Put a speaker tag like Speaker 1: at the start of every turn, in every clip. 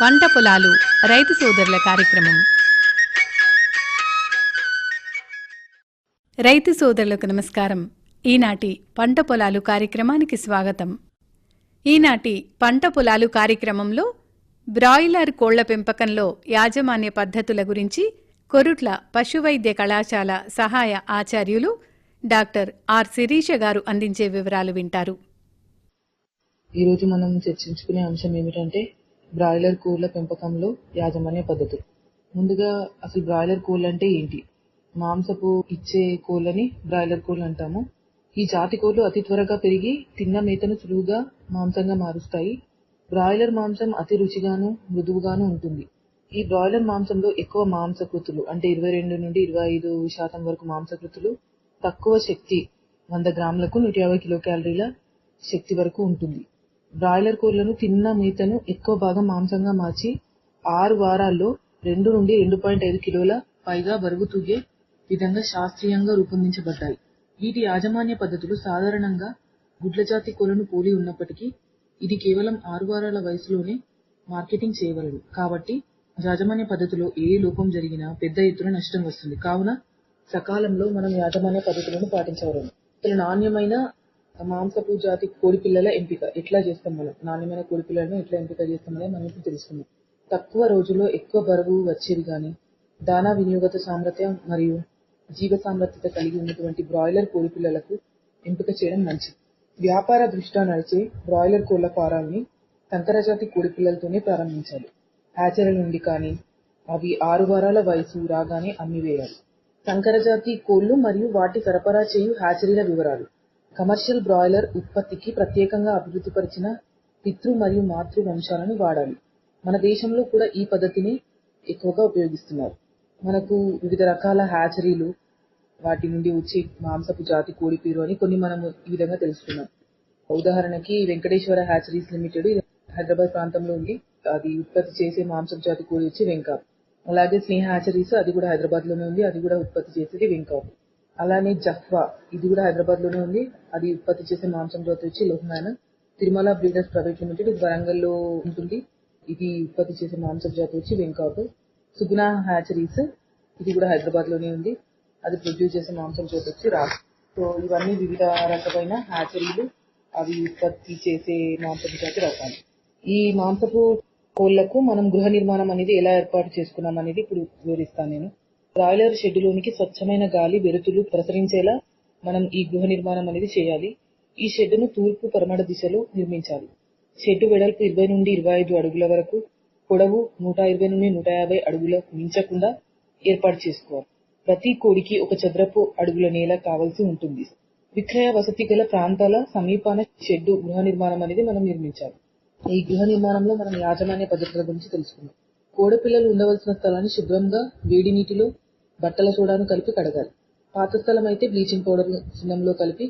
Speaker 1: పంట పొలాలు రైతు సోదరుల కార్యక్రమం. రైతు సోదరులకు నమస్కారం. ఈనాటి పంట పొలాలు కార్యక్రమానికి స్వాగతం. ఈనాటి పంట పొలాలు కార్యక్రమంలో బ్రాయిలర్ కోళ్ళ పెంపకంలో యాజమాన్య పద్ధతుల గురించి కొరుట్ల పశువైద్య కళాశాల సహాయ ఆచార్యులు డాక్టర్ ఆర్ శిరీష గారు అందించే వివరాలు వింటారు.
Speaker 2: ఈరోజు మనం చర్చించుకునే అంశం ఏమిటంటే బ్రాయిలర్ కోళ్ళ పెంపకంలో యాజమాన్య పద్ధతులు ముందుగా అసలు బ్రాయిలర్ కోళ్ళు అంటే ఏంటి? మాంసపు ఇచ్చే కోళ్ళని బ్రాయిలర్ కోళ్ళు అంటాము. ఈ జాతి కోళ్ళు అతి త్వరగా పెరిగి తిన్న మేతను సులువుగా మాంసంగా మారుస్తాయి. బ్రాయిలర్ మాంసం అతి రుచిగాను మృదువుగాను ఉంటుంది. ఈ బ్రాయిలర్ మాంసంలో ఎక్కువ మాంసకృతులు అంటే ఇరవై రెండు నుండి ఇరవై ఐదు శాతం వరకు మాంసకృతులు తక్కువ శక్తి వంద గ్రాములకు నూట యాభై కిలో క్యాలరీల శక్తి వరకు ఉంటుంది. బ్రాయిలర్ కోళ్ళను తిన్న మేతను ఎక్కువ భాగం మాంసంగా మార్చి ఆరు వారాల్లో రెండు నుండి రెండు పాయింట్ ఐదు కిలోల పైగా బరువు తూగే విధంగా శాస్త్రీయంగా రూపొందించబడ్డాయి. వీటి యాజమాన్య పద్ధతులు సాధారణంగా గుడ్ల జాతి కోళ్ళను పోలి ఉన్నప్పటికీ ఇది కేవలం ఆరు వారాల వయసులోనే మార్కెటింగ్ చేయగలదు కాబట్టి యాజమాన్య పద్ధతిలో ఏ లోపం జరిగినా పెద్ద ఎత్తున నష్టం వస్తుంది. కావున సకాలంలో మనం యాజమాన్య పద్ధతులను పాటించవలను. అసలు నాణ్యమైన మాంసపు జాతి కోడిపిల్లల ఎంపిక. ఎట్లా చేస్తాం మనం? నాణ్యమైన కోడిపిల్లలను ఎట్లా ఎంపిక చేస్తామని మనం ఇప్పుడు తెలుసుకుందాం. తక్కువ రోజుల్లో ఎక్కువ బరువు వచ్చేది కానీ దానా వినియోగత సామర్థ్యం మరియు జీవ సామర్థ్యత కలిగి ఉన్నటువంటి బ్రాయిలర్ కోడిపిల్లలకు ఎంపిక చేయడం మంచిది. వ్యాపార దృష్ట్యా నడిచే బ్రాయిలర్ కోళ్ళ ఫారాల్ని సంకరజాతి కోడిపిల్లలతోనే ప్రారంభించాలి. హ్యాచరీ నుండి కానీ అవి ఆరు వారాల వయసు రాగానే అమ్మివేయాలి సంకరజాతి కోళ్ళు మరియు వాటి సరఫరా చేయు హ్యాచరీల వివరాలు. కమర్షియల్ బ్రాయిలర్ ఉత్పత్తికి ప్రత్యేకంగా అభివృద్ధిపరిచిన పితృ మరియు మాతృ వంశాలను వాడాలి. మన దేశంలో కూడా ఈ పద్ధతిని ఎక్కువగా ఉపయోగిస్తున్నారు. మనకు వివిధ రకాల హ్యాచరీలు వాటి నుండి వచ్చే మాంసపు జాతి కోడి పేరు అని కొన్ని మనము ఈ విధంగా తెలుసుకున్నాం. ఉదాహరణకి వెంకటేశ్వర హ్యాచరీస్ లిమిటెడ్ హైదరాబాద్ ప్రాంతంలో ఉంది అది ఉత్పత్తి చేసే మాంసపు జాతి కోడి వచ్చి వెంకాప్. అలాగే స్నేహ హ్యాచరీస్ అది కూడా హైదరాబాద్లోనే ఉంది అది కూడా ఉత్పత్తి చేసేది వెంకాప్. అలానే జఫ్వా ఇది కూడా హైదరాబాద్లోనే ఉంది. అది ఉత్పత్తి చేసే మాంసం జాతి వచ్చి లోహమాన. తిరుమల బ్రీడర్స్ ప్రైవేట్ లిమిటెడ్ ఇది వరంగల్లో ఉంటుంది. ఇది ఉత్పత్తి చేసే మాంసం జాతి వచ్చి వెంకాప్ సుగుణ హ్యాచరీస్ ఇది కూడా హైదరాబాద్లోనే ఉంది. అది ప్రొడ్యూస్ చేసే మాంసం జాతి వచ్చి రాస్ సో ఇవన్నీ వివిధ రకమైన హ్యాచరీలు అవి ఉత్పత్తి చేసే మాంసపు జాతి రకాలు. ఈ మాంసపు కోళ్ళకు మనం గృహ నిర్మాణం అనేది ఎలా ఏర్పాటు చేసుకున్నాం అనేది ఇప్పుడు వివరిస్తాను నేను. బ్రాయిలర్ షెడ్డులోనికి స్వచ్ఛమైన గాలి వెరుతులు ప్రసరించేలా మనం ఈ గృహ నిర్మాణం అనేది చేయాలి. ఈ షెడ్డును తూర్పు పరమడ దిశలో నిర్మించాలి. షెడ్డు వెడల్పు ఇరవై నుండి ఇరవై ఐదు అడుగుల వరకు పొడవు నూట ఇరవై నుండి నూట యాభై అడుగుల మించకుండా ఏర్పాటు చేసుకోవాలి. ప్రతి కోడికి ఒక చదరపు అడుగుల నేల కావాల్సి ఉంటుంది. విక్రయ వసతి గల ప్రాంతాల సమీపాన షెడ్డు గృహ నిర్మాణం అనేది మనం నిర్మించాలి. ఈ గృహ నిర్మాణంలో మనం యాజమాన్య పద్ధతుల గురించి తెలుసుకుందాం. కోడపిల్లలు ఉండవలసిన స్థలాన్ని శుభ్రంగా వేడి నీటిలో బట్టల సోడాను కలిపి కడగాలి. పాత స్థలం అయితే బ్లీచింగ్ పౌడర్ సున్నంలో కలిపి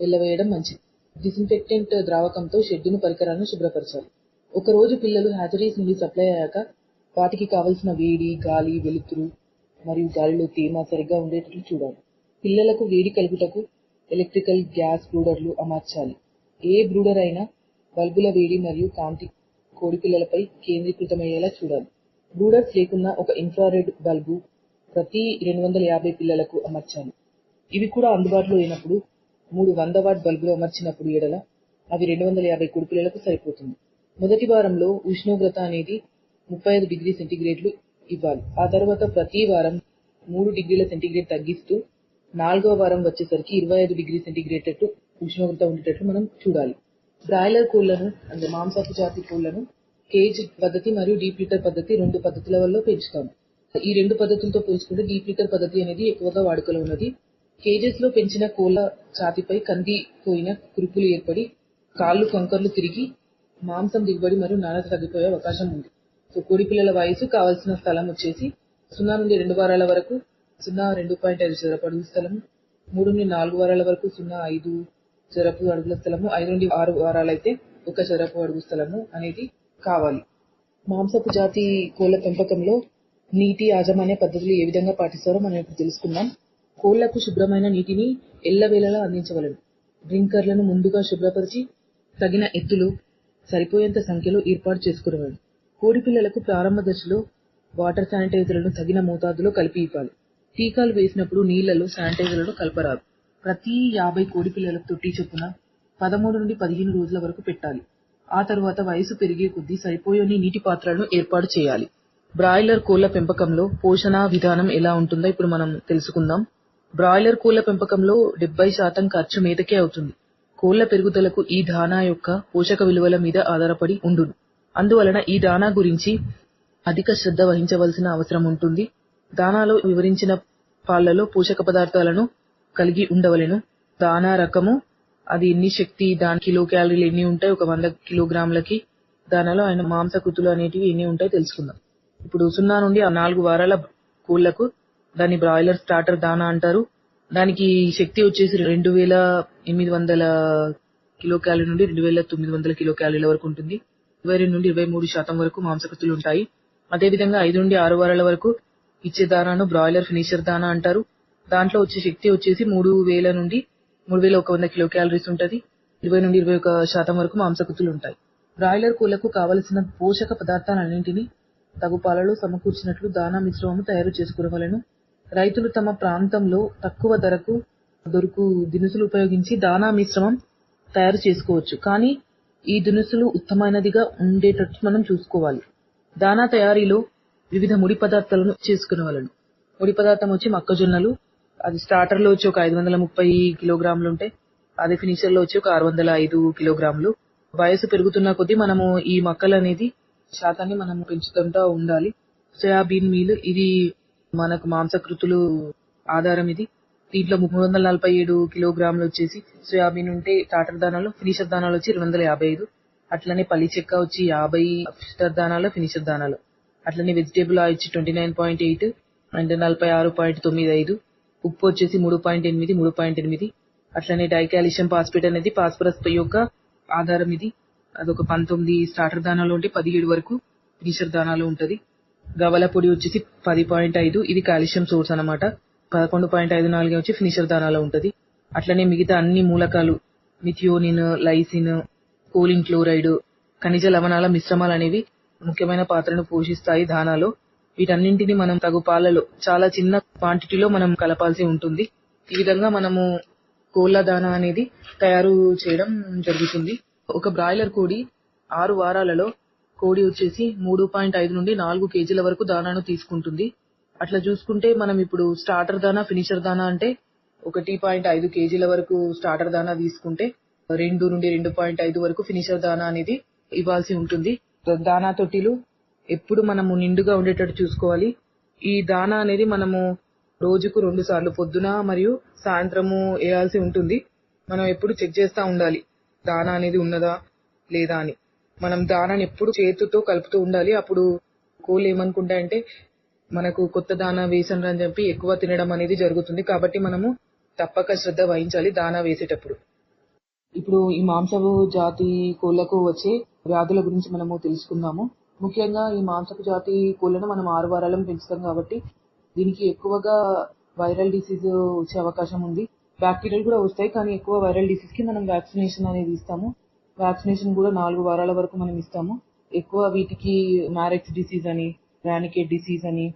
Speaker 2: వెళ్ళవేయడం మంచిది. డిసిన్ఫెక్టెంట్ ద్రావకంతో షెడ్డును పరికరాలను శుభ్రపరచాలి. ఒక రోజు పిల్లలు హ్యాచరీస్ నుండి సప్లై అయ్యాక వాటికి కావలసిన వేడి గాలి వెలుతురు మరియు గాలిలో తేమ సరిగ్గా ఉండేటట్లు చూడాలి. పిల్లలకు వేడి కలుగుటకు ఎలక్ట్రికల్ గ్యాస్ బ్రూడర్లు అమర్చాలి. ఏ బ్రూడర్ అయినా బల్బుల వేడి మరియు కాంతి కోడి పిల్లలపై కేంద్రీకృతమయ్యేలా చూడాలి. బ్రూడర్స్ లేకున్నా ఒక ఇన్ఫ్రారెడ్ బల్బు ప్రతి రెండు వందల యాభై పిల్లలకు అమర్చాలి ఇవి కూడా అందుబాటులో లేనప్పుడు మూడు వంద వాట్ బల్బులు అమర్చినప్పుడు ఎడల అవి రెండు వందల యాభై కుడి పిల్లలకు సరిపోతుంది. మొదటి వారంలో ఉష్ణోగ్రత అనేది ముప్పై ఐదు డిగ్రీ సెంటీగ్రేడ్లు ఇవ్వాలి. ఆ తర్వాత ప్రతి వారం మూడు డిగ్రీల సెంటీగ్రేడ్ తగ్గిస్తూ నాలుగో వారం వచ్చేసరికి ఇరవై ఐదు డిగ్రీ సెంటీగ్రేడ్ ఉష్ణోగ్రత ఉండేటట్లు మనం చూడాలి. బ్రాయిలర్ కోళ్ళను అంటే మాంసపు జాతి కోళ్ళను కేజ్ పద్ధతి మరియు డీప్ లిటర్ పద్ధతి రెండు పద్ధతుల వల్ల పెంచుతాము. ఈ రెండు పద్ధతులతో పోల్చుకుంటే డీప్ లిటర్ పద్ధతి అనేది ఎక్కువగా వాడుకలో ఉన్నది. కేజెస్లో పెంచిన కోళ్ళ ఛాతిపై కంది పోయిన కురుపులు ఏర్పడి కాళ్ళు కంకర్లు తిరిగి మాంసం దిగుబడి మరియు నాణ్యత తగ్గిపోయే అవకాశం ఉంది. సో కోడి పిల్లల వయసు కావాల్సిన స్థలం వచ్చేసి సున్నా నుండి రెండు వారాల వరకు సున్నా రెండు పాయింట్ ఐదు చదరపు అడుగు మూడు నుండి నాలుగు వారాల వరకు సున్నా ఐదు చదరపు అడుగుల స్థలము ఐదు నుండి ఆరు వారాలైతే ఒక చదరపు అడుగు స్థలము అనేది కావాలి. మాంసపు జాతి కోళ్ళ పెంపకంలో నీటి యాజమాన్య పద్ధతులు ఏ విధంగా పాటిస్తారో మనం ఇప్పుడు తెలుసుకుందాం. కోళ్ళకు శుభ్రమైన నీటిని ఎల్లవేళలా అందించవలెను. డ్రింకర్లను ముందుగా శుభ్రపరిచి తగిన ఎత్తులో సరిపోయేంత సంఖ్యలో ఏర్పాటు చేసుకునేవాడు. కోడి పిల్లలకు ప్రారంభ దశలో వాటర్ శానిటైజర్లను తగిన మోతాదులో కలిపి ఇవ్వాలి. టీకాలు వేసినప్పుడు నీళ్ళలో శానిటైజర్లను కలపరాదు. ప్రతి యాభై కోడి పిల్లలకు తొట్టి చొప్పున పదమూడు నుండి పదిహేను రోజుల వరకు పెట్టాలి. ఆ తరువాత వయసు పెరిగే కొద్దీ సరిపోయని నీటి పాత్రలను ఏర్పాటు చేయాలి. బ్రాయిలర్ కోళ్ళ పెంపకంలో పోషణ విధానం ఎలా ఉంటుందో ఇప్పుడు మనం తెలుసుకుందాం. బ్రాయిలర్ కోళ్ళ పెంపకంలో డెబ్బై శాతం ఖర్చు మేతకే అవుతుంది. కోళ్ళ పెరుగుదలకు ఈ దానా యొక్క పోషక విలువల మీద ఆధారపడి ఉండును. అందువలన ఈ దానా గురించి అధిక శ్రద్ధ వహించవలసిన అవసరం ఉంటుంది. దానాలో వివరించిన పాళ్ళలో పోషక పదార్థాలను కలిగి ఉండవలెను. దానా రకము అది ఎన్ని శక్తి దాని కిలో క్యాలరీలు ఎన్ని ఉంటాయి ఒక వంద కిలోగ్రాములకి దానిలో ఆయన మాంసకృతులు అనేటివి ఎన్ని ఉంటాయి తెలుసుకుందాం. ఇప్పుడు సున్నా నుండి ఆ నాలుగు వారాల కోళ్ళకు దాన్ని బ్రాయిలర్ స్టార్టర్ దానా అంటారు. దానికి శక్తి వచ్చేసి రెండు వేల ఎనిమిది వందల కిలో క్యాలరీ నుండి రెండు వేల తొమ్మిది వందల కిలో క్యాలరీల వరకు ఉంటుంది. ఇరవై రెండు నుండి ఇరవై మూడు శాతం వరకు మాంసకృతులు ఉంటాయి. అదేవిధంగా ఐదు నుండి ఆరు వారాల వరకు ఇచ్చే దానాను బ్రాయిలర్ ఫినిషర్ దానా అంటారు. దాంట్లో వచ్చే శక్తి వచ్చేసి మూడు వేల నుండి మూడు వేల ఒక వంద కిలో క్యాలరీస్ ఉంటుంది. ఇరవై నుండి ఇరవై ఒక శాతం వరకు మాంసకృతులు ఉంటాయి. బ్రాయిలర్ కోళ్ళకు కావలసిన పోషక పదార్థాలన్నింటినీ తగు పాలలో సమకూర్చినట్లు దానా మిశ్రమము తయారు చేసుకునవలెను రైతులు తమ ప్రాంతంలో తక్కువ ధరకు దొరుకు దినుసులు ఉపయోగించి దానా మిశ్రమం తయారు చేసుకోవచ్చు. కానీ ఈ దినుసులు ఉత్తమైనదిగా ఉండేటట్టు మనం చూసుకోవాలి. దానా తయారీలో వివిధ ముడి పదార్థాలను చేసుకునేవాళ్ళను ముడి పదార్థం వచ్చి మొక్కజొన్నలు అది స్టార్టర్లో వచ్చి ఒక ఐదు వందల ముప్పై కిలోగ్రాములు ఉంటాయి అదే ఫినిషర్లో వచ్చి ఒక ఆరు వందల ఐదు కిలోగ్రాములు. వయసు పెరుగుతున్న కొద్దీ మనము ఈ మొక్కలు అనేది శాతాన్ని మనం పెంచుతుంటా ఉండాలి. సోయాబీన్ మీల్ ఇది మనకు మాంసకృతులు ఆధారం ఇది. దీంట్లో మూడు వందల నలభై ఏడు కిలోగ్రాములు వచ్చేసి సోయాబీన్ ఉంటే టాటర్ దానాలు ఫినిషర్ దానాలు వచ్చి రెండు వందల యాభై ఐదు. అట్లనే పల్లి చెక్క వచ్చి యాభై ఫినిషర్ దానాలు ఫినిషర్ దానాలు. అట్లనే వెజిటేబుల్ ఆయిల్ వచ్చి twenty nine point eight and నలభై ఆరు పాయింట్ తొమ్మిది ఐదు. ఉప్పు వచ్చేసి మూడు పాయింట్ ఎనిమిది మూడు పాయింట్ ఎనిమిది. అట్లనే డైకాలిషియం ఫాస్ఫేట్ అనేది ఫాస్ఫరస్ యొక్క ఆధారం ఇది. అదొక పంతొమ్మిది స్టార్టర్ దానాలు ఉంటే పదిహేడు వరకు ఫినిషర్ దానాలు ఉంటది. గవల పొడి వచ్చేసి పది పాయింట్ ఐదు ఇది కాల్షియం సోర్స్ అన్నమాట. పదకొండు పాయింట్ ఐదు నాలుగు వచ్చి ఫినిషర్ దానాలో ఉంటుంది. అట్లనే మిగతా అన్ని మూలకాలు మిథియోనిన్ లైసిన్ కోలిన్ క్లోరైడ్ ఖనిజ లవణాల మిశ్రమాలు అనేవి ముఖ్యమైన పాత్రను పోషిస్తాయి దానాలో. వీటన్నింటిని మనం తగు పాలలో చాలా చిన్న క్వాంటిటీలో మనం కలపాల్సి ఉంటుంది. ఈ విధంగా మనము కోళ్ళ దానా అనేది తయారు చేయడం జరుగుతుంది. ఒక బ్రాయిలర్ కోడి ఆరు వారాలలో కోడి వచ్చేసి మూడు పాయింట్ ఐదు నుండి నాలుగు కేజీల వరకు దానాను తీసుకుంటుంది. అట్లా చూసుకుంటే మనం ఇప్పుడు స్టార్టర్ దానా ఫినిషర్ దానా అంటే ఒకటి పాయింట్ ఐదు కేజీల వరకు స్టార్టర్ దానా తీసుకుంటే రెండు నుండి రెండు పాయింట్ ఐదు వరకు ఫినిషర్ దానా అనేది ఇవ్వాల్సి ఉంటుంది. దానా తొట్టిలు ఎప్పుడు మనము నిండుగా ఉండేటట్టు చూసుకోవాలి. ఈ దాన అనేది మనము రోజుకు రెండు సార్లు పొద్దున మరియు సాయంత్రము వేయాల్సి ఉంటుంది. మనం ఎప్పుడు చెక్ చేస్తూ ఉండాలి. దానా అనేది ఉన్నదా లేదా అని. మనం దానాన్ని ఎప్పుడు చేతితో కలుపుతూ ఉండాలి. అప్పుడు కోళ్ళు ఏమనుకుంటాయంటే మనకు కొత్త దానా వేసండి అని చెప్పి ఎక్కువ తినడం అనేది జరుగుతుంది. కాబట్టి మనము తప్పక శ్రద్ధ వహించాలి దానా వేసేటప్పుడు. ఇప్పుడు ఈ మాంసపు జాతి కోళ్ళకు వచ్చే వ్యాధుల గురించి మనము తెలుసుకుందాము. ముఖ్యంగా ఈ మాంసపు జాతి కోళ్ళను మనం ఆరు వారాలను పెంచుతాం కాబట్టి దీనికి ఎక్కువగా వైరల్ డిసీజ్ వచ్చే అవకాశం ఉంది. బ్యాక్టీరియాలు కూడా వస్తాయి కానీ ఎక్కువ వైరల్ డిసీజ్కి మనం వ్యాక్సినేషన్ అనేది ఇస్తాము. వ్యాక్సినేషన్ కూడా నాలుగు వారాల వరకు మనం ఇస్తాము. ఎక్కువ వీటికి మ్యారెక్స్ డిసీజ్ అని రానికేట్ డిసీజ్ అని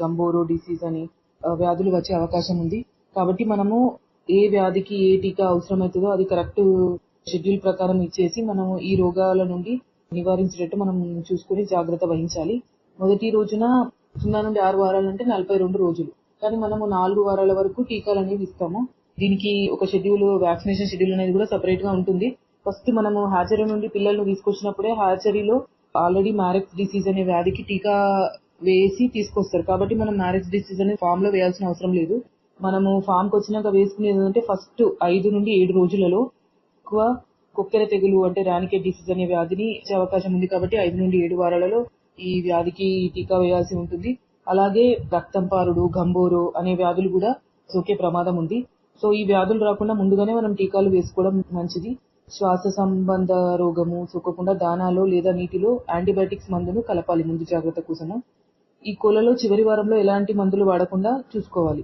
Speaker 2: గంబోరో డిసీజ్ అని వ్యాధులు వచ్చే అవకాశం ఉంది. కాబట్టి మనము ఏ వ్యాధికి ఏ టీకా అవసరమవుతుందో అది కరెక్ట్ షెడ్యూల్ ప్రకారం ఇచ్చేసి మనము ఈ రోగాల నుండి నివారించేటట్టు మనం చూసుకుని జాగ్రత్త వహించాలి. మొదటి రోజున సున్నా నుండి ఆరు వారాలు అంటే నలభై రెండు రోజులు. కానీ మనము నాలుగు వారాల వరకు టీకాలు అనేవి ఇస్తాము. దీనికి ఒక షెడ్యూల్ వ్యాక్సినేషన్ షెడ్యూల్ అనేది కూడా సపరేట్గా ఉంటుంది. ఫస్ట్ మనము హ్యాచరీ నుండి పిల్లల్ని తీసుకొచ్చినప్పుడే హ్యాచరీలో ఆల్రెడీ మ్యారెక్స్ డిసీజ్ అనే వ్యాధికి టీకా వేసి తీసుకొస్తారు. కాబట్టి మనం మ్యారేజ్ డిసీజ్ అనే ఫామ్లో వేయాల్సిన అవసరం లేదు. మనము ఫామ్కి వచ్చినాక వేసుకునేది ఏంటంటే ఫస్ట్ ఐదు నుండి ఏడు రోజులలో ఎక్కువ కుక్కెర తెగులు అంటే రానికెట్ డిసీజ్ అనే వ్యాధిని వచ్చే అవకాశం ఉంది కాబట్టి ఐదు నుండి ఏడు వారాలలో ఈ వ్యాధికి టీకా వేయాల్సి ఉంటుంది. అలాగే రక్తం పారుడు గంబోరు అనే వ్యాధులు కూడా సోకే ప్రమాదం ఉంది. సో ఈ వ్యాధులు రాకుండా ముందుగానే మనం టీకాలు వేసుకోవడం మంచిది. శ్వాస సంబంధ రోగము సోకకుండా దానాలో లేదా నీటిలో యాంటీబయాటిక్స్ మందును కలపాలి ముందు జాగ్రత్త కోసము. ఈ కోళ్ళలో చివరి వారంలో ఎలాంటి మందులు వాడకుండా చూసుకోవాలి.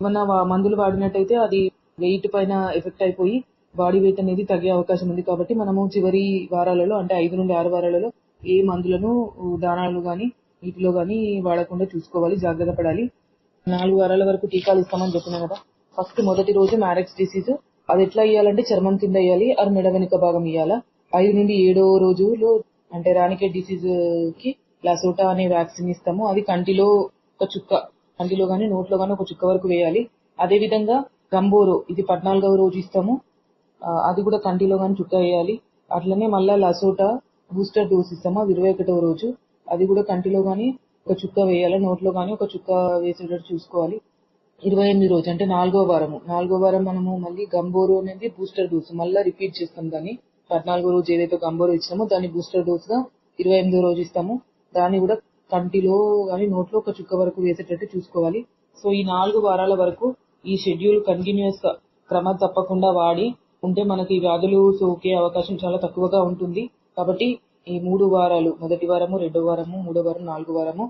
Speaker 2: ఏమన్నా మందులు వాడినట్టయితే అది వెయిట్ పైన ఎఫెక్ట్ అయిపోయి బాడీ వెయిట్ అనేది తగ్గే అవకాశం ఉంది కాబట్టి మనము చివరి వారాలలో అంటే ఐదు నుండి ఆరు వారాలలో ఏ మందులను దానాలు కానీ వీటిలో కానీ వాడకుండా చూసుకోవాలి జాగ్రత్త పడాలి. నాలుగు వారాల వరకు టీకాలు ఇస్తామని చెప్పినా కదా ఫస్ట్ మొదటి రోజు మ్యారెక్స్ డిసీజ్ అది ఎట్లా ఇయ్యాలంటే చర్మం కింద ఇయ్యాలి ఆరు మెడ వెనుక భాగం ఇయ్యాలా. ఐదు నుండి ఏడో రోజులో అంటే రానికే డిసీజ్కి లసోటా అనే వ్యాక్సిన్ ఇస్తాము. అది కంటిలో ఒక చుక్క కంటిలో కానీ నోట్లో కానీ ఒక చుక్క వరకు వేయాలి. అదే విధంగా గంబోరో ఇది పద్నాలుగవ రోజు ఇస్తాము. అది కూడా కంటిలో కానీ చుక్క వేయాలి. అట్లనే మళ్ళా లసోటా బూస్టర్ డోస్ ఇస్తాము అది ఇరవై ఒకటవ రోజు. అది కూడా కంటిలో కానీ ఒక చుక్క వేయాలి నోట్లో కానీ ఒక చుక్క వేసేటట్టు చూసుకోవాలి. ఇరవై ఎనిమిది రోజు అంటే నాలుగో వారము. నాలుగో వారం మనము మళ్ళీ గంబోరో అనేది బూస్టర్ డోస్. మళ్ళీ రిపీట్ చేస్తాం దాన్ని. పద్నాలుగో రోజు ఏదైతే గంబోరు ఇచ్చామో దాన్ని బూస్టర్ డోస్గా ఇరవై ఎనిమిదో రోజు ఇస్తాము. దాన్ని కూడా కంటిలో కానీ నోట్లో ఒక చుక్క వరకు వేసేటట్టు చూసుకోవాలి. సో ఈ నాలుగు వారాల వరకు ఈ షెడ్యూల్ కంటిన్యూస్గా క్రమ తప్పకుండా వాడి ఉంటే మనకి ఈ వ్యాధులు సోకే అవకాశం చాలా తక్కువగా ఉంటుంది. కాబట్టి ఈ మూడు వారాలు మొదటి వారము రెండో వారము మూడో వారం నాలుగో వారము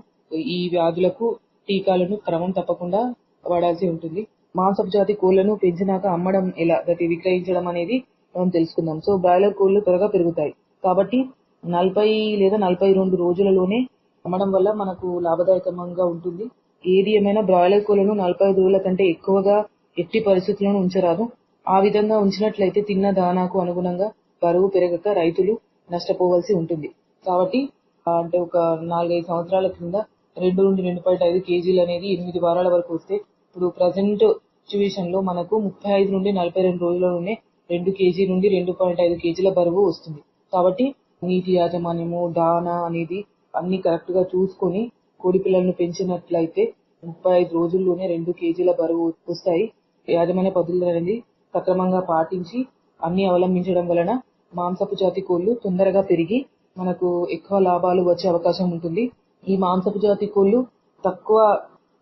Speaker 2: ఈ వ్యాధులకు టీకాలను క్రమం తప్పకుండా వాడాల్సి ఉంటుంది. మాంసపు జాతి కోళ్ళను పెంచినాక అమ్మడం ఎలా? ప్రతి విక్రయించడం అనేది మనం తెలుసుకుందాం. సో బ్రాయిలర్ కోళ్ళు త్వరగా పెరుగుతాయి. కాబట్టి నలభై లేదా నలభై రెండు రోజులలోనే అమ్మడం వల్ల మనకు లాభదాయకంగా ఉంటుంది. ఏది ఏమైనా బ్రాయిలర్ కోళ్ళను నలభై ఐదు రోజుల కంటే ఎక్కువగా ఎట్టి పరిస్థితుల్లోనూ ఉంచరాదు. ఆ విధంగా ఉంచినట్లయితే తిన్న దానాకు అనుగుణంగా బరువు పెరగక రైతులు నష్టపోవాల్సి ఉంటుంది. కాబట్టి అంటే ఒక నాలుగైదు సంవత్సరాల కింద రెండు నుండి రెండు పాయింట్ ఐదు కేజీలు అనేది ఎనిమిది వారాల వరకు వస్తే ఇప్పుడు ప్రజెంట్ సిచ్యువేషన్లో మనకు ముప్పై ఐదు నుండి నలభై రెండు రోజులలోనే రెండు కేజీ నుండి రెండు పాయింట్ ఐదు కేజీల బరువు వస్తుంది. కాబట్టి నీటి యాజమాన్యము దానా అనేది అన్ని కరెక్ట్గా చూసుకొని కోడి పిల్లలను పెంచినట్లయితే ముప్పై ఐదు రోజుల్లోనే రెండు కేజీల బరువు వస్తాయి. యాజమాన్య పద్ధతులు అనేది సక్రమంగా పాటించి అన్ని అవలంబించడం వలన మాంసపు జాతి కోళ్ళు తొందరగా పెరిగి మనకు ఎక్కువ లాభాలు వచ్చే అవకాశం ఉంటుంది. ఈ మాంసపు జాతి కోళ్ళు తక్కువ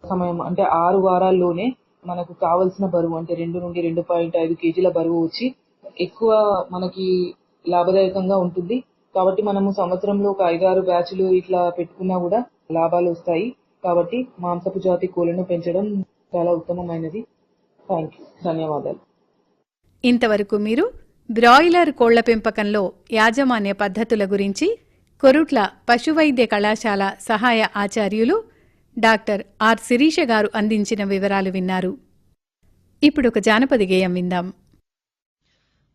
Speaker 2: సమయం అంటే ఆరు వారాల్లోనే మనకు కావలసిన బరువు అంటే రెండు నుండి రెండు పాయింట్ ఐదు కేజీల బరువు వచ్చి ఎక్కువ మనకి లాభదాయకంగా ఉంటుంది. కాబట్టి మనము సంవత్సరంలో ఒక ఐదారు బ్యాచ్లు ఇట్లా పెట్టుకున్నా కూడా లాభాలు వస్తాయి. కాబట్టి మాంసపు జాతి కోళ్ళను పెంచడం చాలా ఉత్తమమైనది. థ్యాంక్ యూ ధన్యవాదాలు.
Speaker 1: ఇంతవరకు మీరు బ్రాయిలర్ కోళ్ళ పెంపకంలో యాజమాన్య పద్ధతుల గురించి కొరుట్ల పశువైద్య కళాశాల సహాయ ఆచార్యులు డాక్టర్ ఆర్ శిరీష గారు అందించిన వివరాలు విన్నారు. ఇప్పుడు ఒక జానపద గేయం విందాం.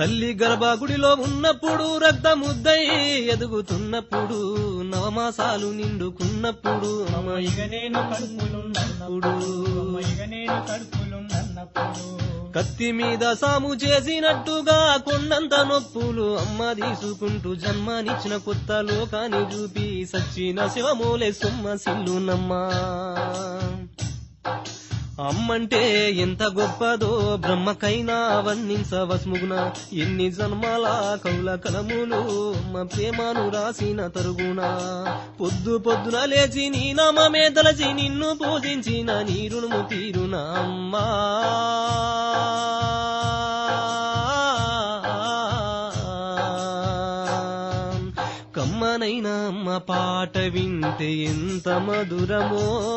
Speaker 3: తల్లి గర్భగుడిలో ఉన్నప్పుడు రక్తముద్దై ఎదుగుతున్నప్పుడు నవమాసాలు నిండుకున్నప్పుడు కత్తి మీద సాము చేసినట్టుగా కొండంత నొప్పులు అమ్మ తీసుకుంటూ జన్మనిచ్చిన కొత్త లోకాన్ని చూపి సచ్చిన శివమూలే సొమ్మ సిల్లునమ్మా. అమ్మంటే ఎంత గొప్పదో బ్రహ్మకైనా వర్ణించవస్ముగున ఎన్ని జన్మల కౌల కలములు అమ్మ ప్రేమను రాసిన తరుగున. పొద్దు పొద్దున లేచి నీ నామే తలచి నిన్ను పూజించిన నీ రుణము తీరున అమ్మా. కమ్మనైనా అమ్మ పాట వింటే ఎంత మధురమో.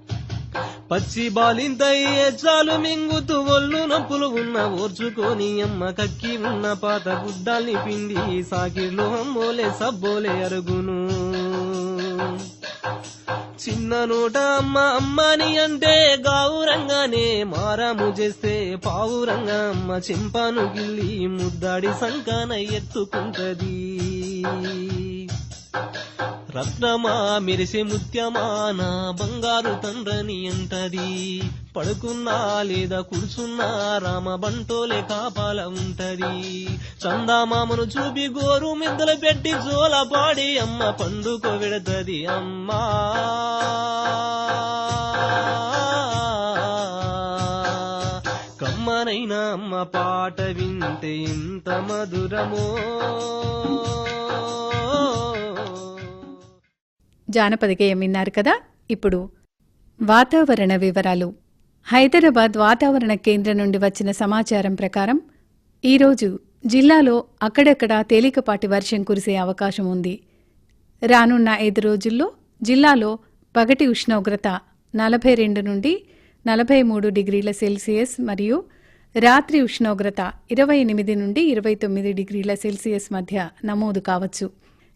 Speaker 3: పచ్చి బాలింతై చాలు మింగుతూ ఒళ్ళు నొప్పులు ఉన్న ఓర్చుకొని అమ్మ కక్కి ఉన్న పాత గుడ్డాల్ని పిండి సాకిర్లో అమ్మోలే సబ్బోలే అరుగును. చిన్న నోట అమ్మ అమ్మని అంటే గావురంగానే మారాము చేస్తే పావురంగా అమ్మ చింపాను గిల్లి ముద్దాడి సంకాన ఎత్తుకుంటది. రత్నమా మెరిసే ముత్యమాన బంగారు తండ్రని ఎంతది? పడుకున్నా లేదా కూర్చున్నా రామ బంటోలే కాపాల ఉంటది. చందామామను చూపి గోరు మిద్దలు పెట్టి జోల పాడి అమ్మ పండుకు విడతది అమ్మా. కమ్మనైనా అమ్మ పాట వింటే ఎంత మధురమో.
Speaker 1: జానపద గేయం విన్నారు కదా? ఇప్పుడు వాతావరణ వివరాలు. హైదరాబాద్ వాతావరణ కేంద్రం నుండి వచ్చిన సమాచారం ప్రకారం ఈరోజు జిల్లాలో అక్కడక్కడ తేలికపాటి వర్షం కురిసే అవకాశం ఉంది. రానున్న ఐదు రోజుల్లో జిల్లాలో పగటి ఉష్ణోగ్రత నలభై రెండు నుండి నలభై మూడు డిగ్రీల సెల్సియస్ మరియు రాత్రి ఉష్ణోగ్రత ఇరవై ఎనిమిది నుండి ఇరవై తొమ్మిది డిగ్రీల సెల్సియస్ మధ్య నమోదు కావచ్చు.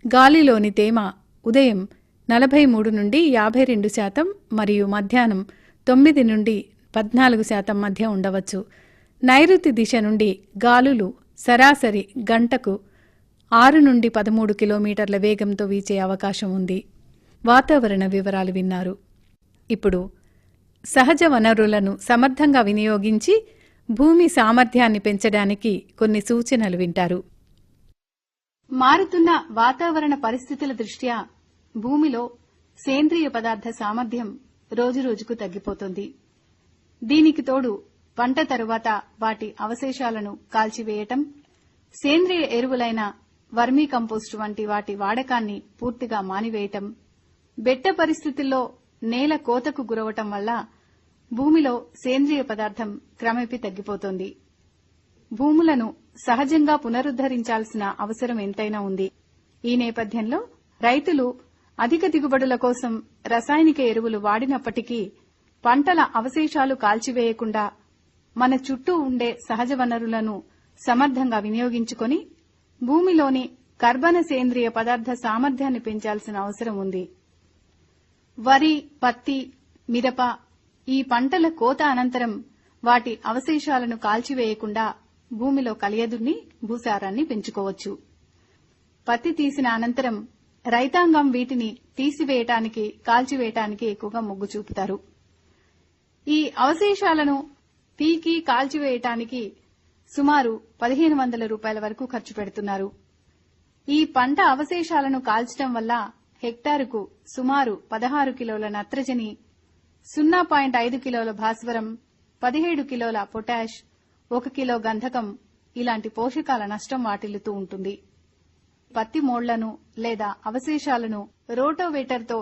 Speaker 1: గాలిలోని తేమ ఉదయం నలభై మూడు నుండి యాభై రెండు శాతం మరియు మధ్యాహ్నం తొమ్మిది నుండి పద్నాలుగు శాతం మధ్య ఉండవచ్చు. నైరుతి దిశ నుండి గాలులు సరాసరి గంటకు ఆరు నుండి పదమూడు కిలోమీటర్ల వేగంతో వీచే అవకాశం ఉంది. వాతావరణ వివరాలు విన్నారు. ఇప్పుడు సహజ వనరులను సమర్థంగా వినియోగించి భూమి సామర్థ్యాన్ని పెంచడానికి కొన్ని సూచనలు వింటారు. మారుతున్న వాతావరణ పరిస్థితుల దృష్ట్యా భూమిలో సేంద్రియ పదార్థ సామర్థ్యం రోజురోజుకు తగ్గిపోతుంది. దీనికి తోడు పంట తరువాత వాటి అవశేషాలను కాల్చివేయటం సేంద్రియ ఎరువులైన వర్మీ కంపోస్టు వంటి వాటి వాడకాన్ని పూర్తిగా మానివేయటం బెట్ట పరిస్థితుల్లో నేల కోతకు గురవటం వల్ల భూమిలో సేంద్రియ పదార్థం క్రమేపీ తగ్గిపోతోంది. భూములను సహజంగా పునరుద్దరించాల్సిన అవసరం ఎంతైనా ఉంది. ఈ నేపథ్యంలో రైతులు అధిక దిగుబడుల కోసం రసాయనిక ఎరువులు వాడినప్పటికీ పంటల అవశేషాలు కాల్చివేయకుండా మన చుట్టూ ఉండే సహజ వనరులను సమర్థంగా వినియోగించుకొని భూమిలోని కర్బన సేంద్రియ పదార్థ సామర్థ్యాన్ని పెంచాల్సిన అవసరం ఉంది. వరి పత్తి మిరప ఈ పంటల కోత అనంతరం వాటి అవశేషాలను కాల్చివేయకుండా భూమిలో కలియదున్ని భూసారాన్ని పెంచుకోవచ్చు. పత్తి తీసిన అనంతరం రైతాంగం వీటిని తీసివేయటానికి కాల్చివేయటానికి ఎక్కువగా మొగ్గు చూపుతారు. ఈ అవశేషాలను పీకి కాల్చివేయటానికి సుమారు పదిహేను వందల రూపాయల వరకు ఖర్చు పెడుతున్నారు. ఈ పంట అవశేషాలను కాల్చడం వల్ల హెక్టారుకు సుమారు పదహారు కిలోల నత్రజని సున్నా పాయింట్ ఐదు కిలోల భాస్వరం పదిహేడు కిలోల పొటాష్ ఒక కిలో గంధకం ఇలాంటి పోషకాల నష్టం వాటిల్లుతూ ఉంటుంది. పత్తి మోళ్ళను లేదా అవశేషాలను రోటోవేటర్తో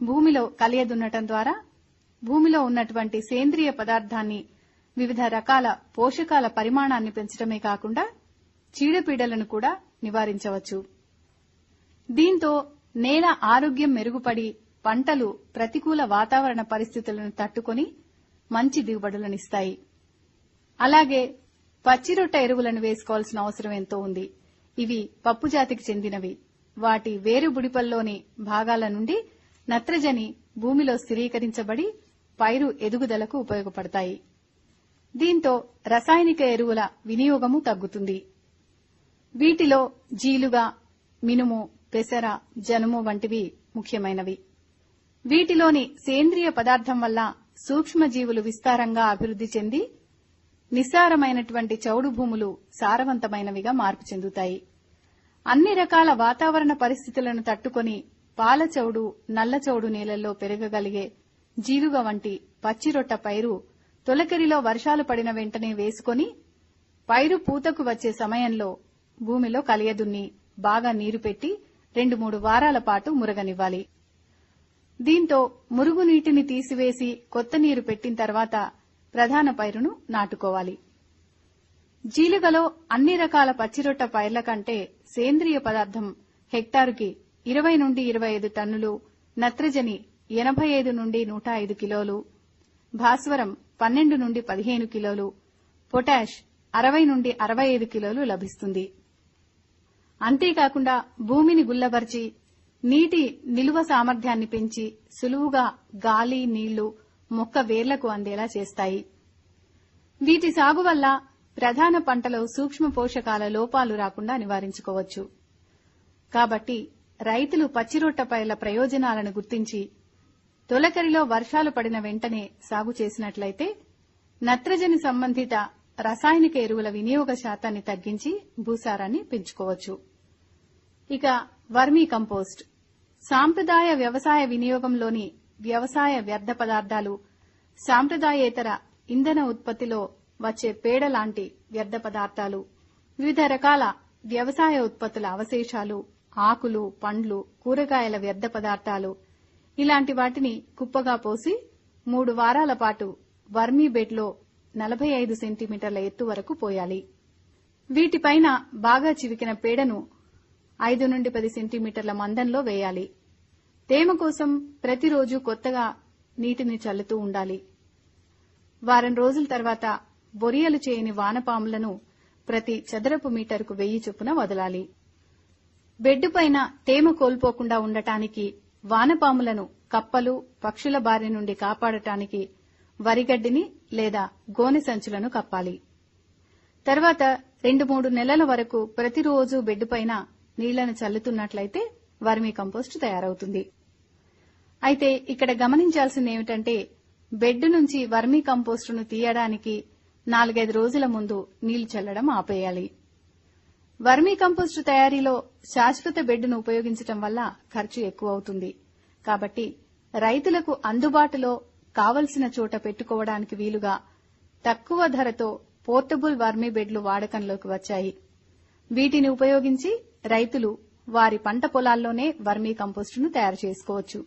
Speaker 1: భూమిలో కలియదున్నటం ద్వారా భూమిలో ఉన్నటువంటి సేంద్రియ పదార్థాన్ని వివిధ రకాల పోషకాల పరిమాణాన్ని పెంచడమే కాకుండా చీడపీడలను కూడా నివారించవచ్చు. దీంతో నేల ఆరోగ్యం మెరుగుపడి పంటలు ప్రతికూల వాతావరణ పరిస్థితులను తట్టుకొని మంచి దిగుబడులనిస్తాయి అలాగే పచ్చిరొట్ట ఎరువులను వేసుకోవాల్సిన అవసరం ఎంతో ఉంది. ఇవి పప్పు జాతికి చెందినవి. వాటి వేరు బుడిపల్లోని భాగాల నుండి నత్రజని భూమిలో స్థిరీకరించబడి పైరు ఎదుగుదలకు ఉపయోగపడతాయి. దీంతో రసాయనిక ఎరువుల వినియోగము తగ్గుతుంది. వీటిలో జీలుగా మినుము పెసర జనుము వంటివి ముఖ్యమైనవి. వీటిలోని సేంద్రియ పదార్థం వల్ల సూక్ష్మజీవులు విస్తారంగా అభివృద్ది చెంది నిస్సారమైనటువంటి చౌడు భూములు సారవంతమైనవిగా మార్పు చెందుతాయి. అన్ని రకాల వాతావరణ పరిస్థితులను తట్టుకొని పాలచౌడు నల్లచౌడు నల్ల చౌడు నేలల్లో పెరగగలిగే జీరుగ వంటి పచ్చిరొట్ట పైరు తొలకరిలో వర్షాలు పడిన వెంటనే వేసుకొని పైరు పూతకు వచ్చే సమయంలో భూమిలో కలియదున్ని బాగా నీరు పెట్టి రెండు మూడు వారాల పాటు మురగనివ్వాలి. దీంతో మురుగునీటిని తీసివేసి కొత్త నీరు పెట్టిన తర్వాత ప్రధాన పైరును నాటుకోవాలి. జీలుగలో అన్ని రకాల పచ్చిరొట్ట పైర్ల కంటే సేంద్రియ పదార్థం హెక్టారుకి ఇరవై నుండి ఇరవై ఐదు టన్నులు నత్రజని ఎనభై ఐదు నుండి నూట ఐదు కిలోలు భాస్వరం పన్నెండు నుండి పదిహేను కిలోలు పొటాష్ అరవై నుండి అరవై ఐదు కిలోలు లభిస్తుంది. అంతేకాకుండా భూమిని గుల్లబర్చి నీటి నిలువ సామర్థ్యాన్ని పెంచి సులువుగా గాలి నీళ్ళు మొక్క వేర్లకు అందేలా చేస్తాయి. వీటి సాగు వల్ల ప్రధాన పంటలో సూక్ష్మ పోషకాల లోపాలు రాకుండా నివారించుకోవచ్చు. కాబట్టి రైతులు పచ్చిరొట్టపైల ప్రయోజనాలను గుర్తించి తొలకరిలో వర్షాలు పడిన వెంటనే సాగు చేసినట్లయితే నత్రజని సంబంధిత రసాయనిక ఎరువుల వినియోగ శాతాన్ని తగ్గించి భూసారాన్ని పెంచుకోవచ్చు. ఇక వర్మీ కంపోస్ట్ సాంప్రదాయ వ్యవసాయ వినియోగంలోని వ్యవసాయ వ్యర్థ పదార్థాలు సాంప్రదాయేతర ఇంధన ఉత్పత్తిలో వచ్చే పేడ లాంటి వ్యర్థ పదార్థాలు వివిధ రకాల వ్యవసాయ ఉత్పత్తుల అవశేషాలు ఆకులు పండ్లు కూరగాయల వ్యర్థ పదార్థాలు. ఇలాంటి వాటిని కుప్పగా పోసి మూడు వారాల పాటు వర్మీ బెడ్లో నలభై ఐదు సెంటీమీటర్ల ఎత్తు వరకు పోయాలి. వీటిపైన బాగా చివికిన పేడను ఐదు నుండి పది సెంటీమీటర్ల మందంలో వేయాలి. తేమ కోసం ప్రతిరోజు కొత్తగా నీటిని చల్లుతూ ఉండాలి. వారం రోజుల తర్వాత బొరియలు చేయని వానపాములను ప్రతి చదరపు మీటర్కు వెయ్యి చొప్పున వదలాలి. బెడ్డుపైన తేమ కోల్పోకుండా ఉండటానికి వానపాములను కప్పలు పక్షుల బారి నుండి కాపాడటానికి వరిగడ్డిని లేదా గోనె సంచులను కప్పాలి. తర్వాత రెండు మూడు నెలల వరకు ప్రతిరోజు బెడ్డుపైన నీళ్ళను చల్లుతున్నట్లయితే వర్మీ కంపోస్ట్ తయారవుతుంది. అయితే ఇక్కడ గమనించాల్సింది ఏమిటంటే బెడ్ నుంచి వర్మీ కంపోస్టును తీయడానికి నాలుగైదు రోజుల ముందు నీళ్ళు చల్లడం ఆపేయాలి. వర్మీ కంపోస్టు తయారీలో శాశ్వత బెడ్డును ఉపయోగించడం వల్ల ఖర్చు ఎక్కువ అవుతుంది కాబట్టి రైతులకు అందుబాటులో కావలసిన చోట పెట్టుకోవడానికి వీలుగా తక్కువ ధరతో పోర్టబుల్ వర్మీ బెడ్లు వాడకంలోకి వచ్చాయి. వీటిని ఉపయోగించి రైతులు వారి పంట పొలాల్లోనే వర్మీ కంపోస్టును తయారు చేసుకోవచ్చు.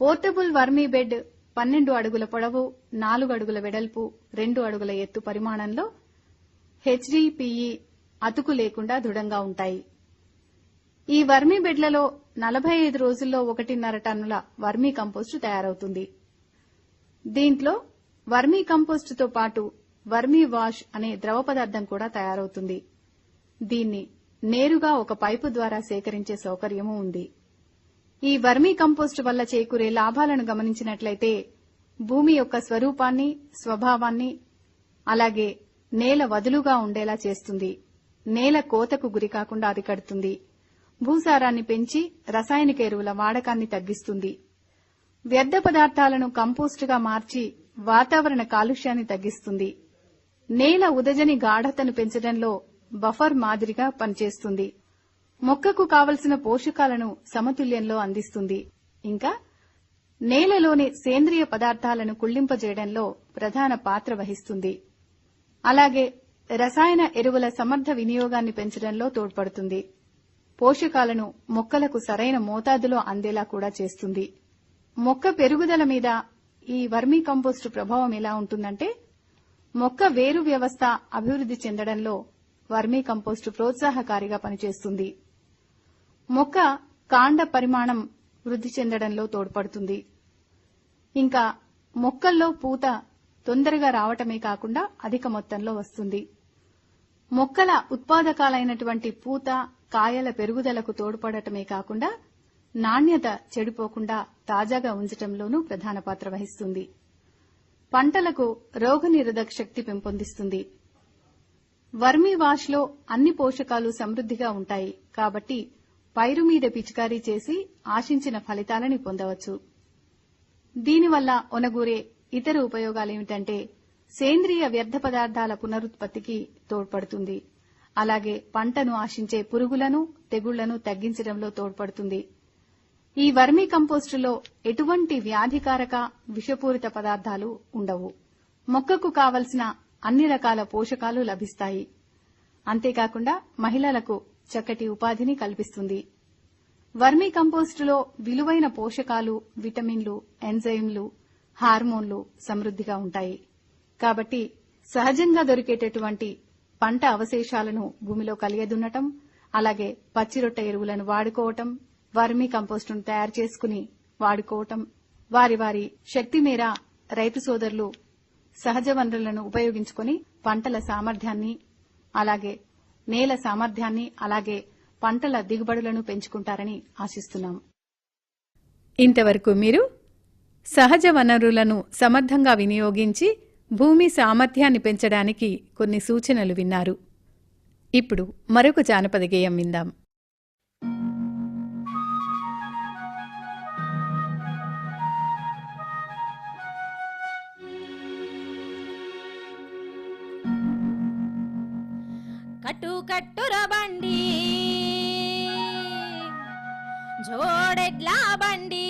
Speaker 1: పోర్టబుల్ వర్మీ బెడ్ పన్నెండు అడుగుల పొడవు నాలుగు అడుగుల వెడల్పు రెండు అడుగుల ఎత్తు పరిమాణంలో హెచ్డిపిఈ అతుకు లేకుండా దృఢంగా ఉంటాయి. ఈ వర్మీ బెడ్లలో నలభై ఐదు రోజుల్లో ఒకటిన్నర టన్నుల వర్మీ కంపోస్టు తయారవుతుంది. దీంట్లో వర్మీ కంపోస్టుతో పాటు వర్మీ వాష్ అనే ద్రవ పదార్థం కూడా తయారవుతుంది. దీన్ని నేరుగా ఒక పైపు ద్వారా సేకరించే సౌకర్యము ఉంది. ఈ వర్మీ కంపోస్ట్ వల్ల చేకూరే లాభాలను గమనించినట్లయితే భూమి యొక్క స్వరూపాన్ని స్వభావాన్ని అలాగే నేల వదులుగా ఉండేలా చేస్తుంది. నేల కోతకు గురికాకుండా అరికడుతుంది భూసారాన్ని పెంచి రసాయనిక ఎరువుల వాడకాన్ని తగ్గిస్తుంది. వ్యర్థ పదార్థాలను కంపోస్టుగా మార్చి వాతావరణ కాలుష్యాన్ని తగ్గిస్తుంది. నేల ఉదజని గాఢతను పెంచడంలో బఫర్ మాదిరిగా పనిచేస్తుంది. మొక్కకు కావలసిన పోషకాలను సమతుల్యంలో అందిస్తుంది. ఇంకా నేలలోని సేంద్రియ పదార్థాలను కుళ్ళింపజేయడంలో ప్రధాన పాత్ర వహిస్తుంది. అలాగే రసాయన ఎరువుల సమర్థ వినియోగాన్ని పెంచడంలో తోడ్పడుతుంది. పోషకాలను మొక్కలకు సరైన మోతాదులో అందేలా కూడా చేస్తుంది. మొక్క పెరుగుదల మీద ఈ వర్మీ కంపోస్టు ప్రభావం ఎలా ఉంటుందంటే మొక్క వేరు వ్యవస్థ అభివృద్ది చెందడంలో వర్మీ కంపోస్టు ప్రోత్సాహకారిగా పనిచేస్తుంది. మొక్క కాండ పరిమాణం వృద్ధి చెందడంలో తోడ్పడుతుంది. ఇంకా మొక్కల్లో పూత తొందరగా రావటమే కాకుండా అధిక మొత్తంలో వస్తుంది. మొక్కల ఉత్పాదకాలైనటువంటి పూత కాయల పెరుగుదలకు తోడ్పడటమే కాకుండా నాణ్యత చెడిపోకుండా తాజాగా ఉంచటంలోనూ ప్రధాన పాత్ర వహిస్తుంది. పంటలకు రోగనిరోధక శక్తి పెంపొందిస్తుంది. వర్మీ వాష్లో అన్ని పోషకాలు సమృద్దిగా ఉంటాయి కాబట్టి పైరు మీద పిచికారీ చేసి ఆశించిన ఫలితాలని పొందవచ్చు. దీనివల్ల ఒనగూరే ఇతర ఉపయోగాలేమిటంటే సేంద్రియ వ్యర్థ పదార్థాల పునరుత్పత్తికి తోడ్పడుతుంది. అలాగే పంటను ఆశించే పురుగులను తెగుళ్ళను తగ్గించడంలో తోడ్పడుతుంది. ఈ వర్మీ కంపోస్టులో ఎటువంటి వ్యాధికారక విషపూరిత పదార్థాలు ఉండవు. మొక్కకు కావలసిన అన్ని రకాల పోషకాలు లభిస్తాయి. అంతేకాకుండా మహిళలకు చక్కటి ఉపాధిని కల్పిస్తుంది. వర్మీ కంపోస్టులో విలువైన పోషకాలు విటమిన్లు ఎంజైమ్లు హార్మోన్లు సమృద్దిగా ఉంటాయి. కాబట్టి సహజంగా దొరికేటటువంటి పంట అవశేషాలను భూమిలో కలియదున్నటం అలాగే పచ్చిరొట్ట ఎరువులను వాడుకోవటం వర్మీ కంపోస్టును తయారు చేసుకుని వాడుకోవటం వారి వారి శక్తి మేర రైతు సోదరులు సహజ వనరులను ఉపయోగించుకొని పంటల సామర్థ్యాన్ని అలాగే నేల సామర్థ్యాన్ని అలాగే పంటల దిగుబడులను పెంచుకుంటారని ఆశిస్తున్నాం
Speaker 4: ఇంతవరకు మీరు సహజ వనరులను సమర్థంగా వినియోగించి భూమి సామర్థ్యాన్ని పెంచడానికి కొన్ని సూచనలు విన్నారు. ఇప్పుడు మరొక జానపద గేయం విందాం.
Speaker 5: కట్టు కట్టుర బండి. జోడెడ్ల బండి.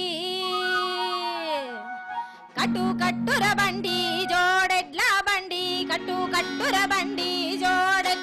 Speaker 5: కట్టు కట్టుర బండి జోడెడ్ల బండి. కట్టు కట్టుర బండి జోడె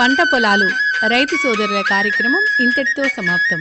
Speaker 1: పంట పొలాలు రైతు సోదరుల కార్యక్రమం ఇంతటితో సమాప్తం.